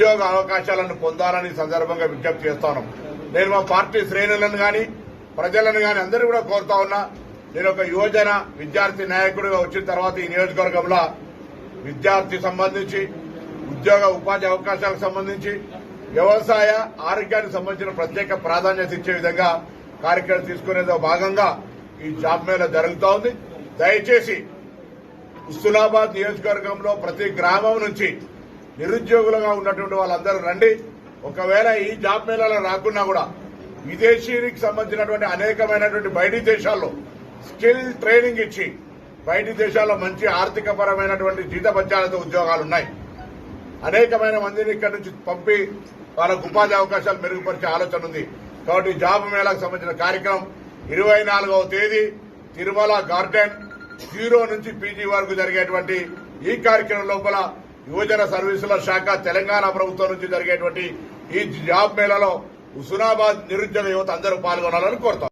ఉద్యోగ అవకాశాలను పొందాలని సందర్భంగా విజ్ఞప్తి చేస్తాను. నేను మా పార్టీ శ్రేణులను గాని ప్రజలను గాని అందరూ కూడా కోరుతా ఉన్నా నేను ఒక యువజన విద్యార్థి నాయకుడిగా వచ్చిన తర్వాత ఈ నియోజకవర్గంలో విద్యార్థి సంబంధించి ఉద్యోగ ఉపాధి అవకాశాలకు సంబంధించి వ్యవసాయ ఆరోగ్యానికి సంబంధించిన ప్రత్యేక ప్రాధాన్యత ఇచ్చే విధంగా కార్యక్రమం తీసుకునేదో భాగంగా ఈ జాబ్ మేళ జరుగుతూ ఉంది. దయచేసి హుస్నాబాద్ నియోజకవర్గంలో ప్రతి గ్రామం నుంచి నిరుద్యోగులుగా ఉన్నటువంటి వాళ్ళందరూ రండి. ఒకవేళ ఈ జాబ్ మేళాలో రాకున్నా కూడా విదేశీకి సంబంధించినటువంటి అనేకమైనటువంటి బయటి దేశాల్లో స్కిల్ ట్రైనింగ్ ఇచ్చి బయటి దేశాల్లో మంచి ఆర్థిక పరమైనటువంటి జీతపత్యాలతో ఉద్యోగాలు ఉన్నాయి. అనేకమైన మందిని ఇక్కడ నుంచి పంపి వాళ్ళకు ఉపాధి అవకాశాలు మెరుగుపరిచే ఆలోచన ఉంది. కాబట్టి జాబ్ మేళాకు సంబంధించిన కార్యక్రమం ఇరవై నాలుగవ తేదీ తిరుమల గార్డెన్ జీరో నుంచి పీజీ వరకు జరిగేటువంటి ఈ కార్యక్రమం లోపల యువజన సర్వీసుల శాఖ తెలంగాణ ప్రభుత్వం నుంచి జరిగేటువంటి ఈ జాబ్ మేళాలో హుస్నాబాద్ నిరుద్యోగ యువత అందరూ పాల్గొనాలని కోరుతాం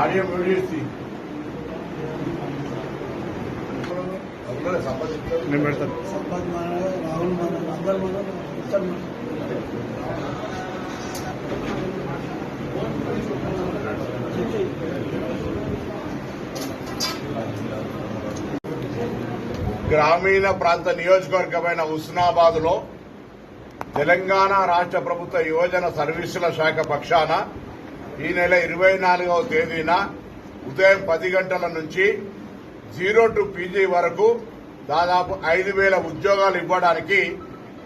ఆడియో వీడియోస్ సంపత్ మన రాహుల్ మన అందరు గ్రామీణ ప్రాంత నియోజకవర్గమైన హుస్నాబాద్లో తెలంగాణ రాష్ట్ర ప్రభుత్వ యువజన సర్వీసుల శాఖ పక్షాన ఈ నెల ఇరవై నాలుగవ తేదీన ఉదయం పది గంటల నుంచి జీరో టు పీజీ వరకు దాదాపు ఐదు వేల ఉద్యోగాలు ఇవ్వడానికి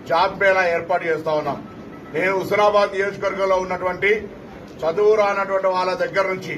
జాబ్ మేళా ఏర్పాటు చేస్తా ఉన్నాం. నేను హుస్నాబాద్ నియోజకవర్గంలో ఉన్నటువంటి చదువు రానటువంటి వాళ్ళ దగ్గర నుంచి